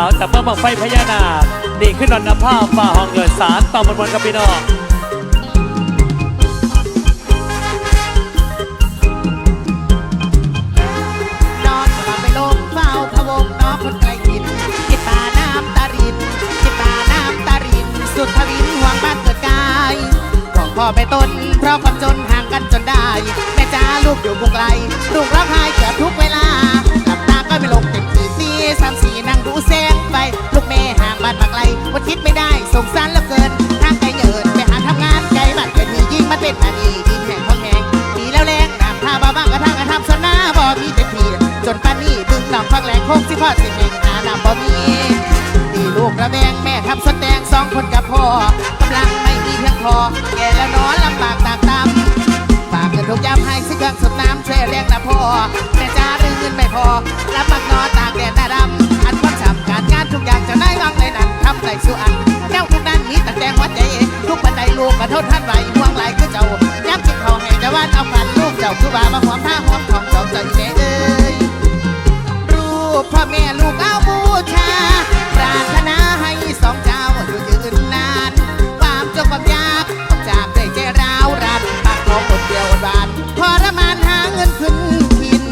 าวจากเมืองบังไฟพญานาคนี่ขึ้นนอนนภาพฝ่าห้องเงินสารต่อมวลกับพี่น้องนอนกลับไปลงเฝ้าพะวงน้องคนไกลถิ่นคิดป่าน้ำตารินคิดป่าน้ำตาริน สุดทวินห่วงบ้านเกิดกายบอกพ่อแม่ตน เพราะความจนห่างกันจนได้ แม่จ้าลูกอยู่กรุงไกล ลูกร้องไห้เกือบทุกเวลาหลับตาก็ไม่ลงเต็มทีตีสามส นนี้ดึงน้ำฟักแหลงโคกสิพอสิเมงหาน้ำบ่มีดีลูกระแวงแม่ทำสวนแตงสองคนกับพ่อกำลังไม่มีเพียงพอ แก่แล้วนอนลำบากตากตำฝากเงินทุกยามให้สิเครื่องสูบน้ำช่วยเลี้ยงนะพ่อแม่จ้าหรือเงินไม่พอรับมักนอนตากแดดหน้าดำอันความสำการงานทุกอย่างจะได้วางในนั้นทำไรสู้อันแนวทุกนั้นมีแต่แดงหัวใจทุกปันไดลูกกระโทษท่านไหวห่วงไหลคือเจ้าย้ำกินเขาให้จะว่านเอากันลูกเจ้าคือว่ามาหอมผ้าหอมของเจ้าใจแม่เอ้ย ปพ่อแม่ลูกเอาบูชา ปรารถนาให้สองเจ้าอยู่ยืนนาน ความจนความยากต้องจากด้ใจร้าวรันปากของคนเดียวบานทรมานหาเงินขึ้นพิน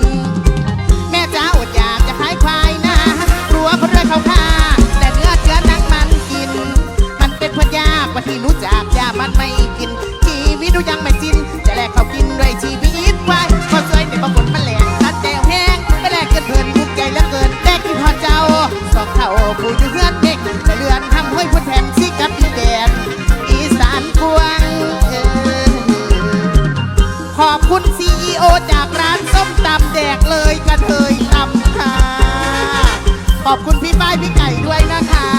แม่จ้าอดอยากจะขายควายนะกลัวคนรวยเขาฆ่าแต่เนื้อเชื้อนังมันกิน มันเป็นพยากว่าที่รู้จักยามันไม่กินชีวิตดูยังไม่สิ้นจะแลกเขากินด้วยชีวิตคว ร้านส้มตำแดกเลยกระเทยตำค่ะ ขอบคุณพี่ป้ายพี่ไก่ด้วยนะคะ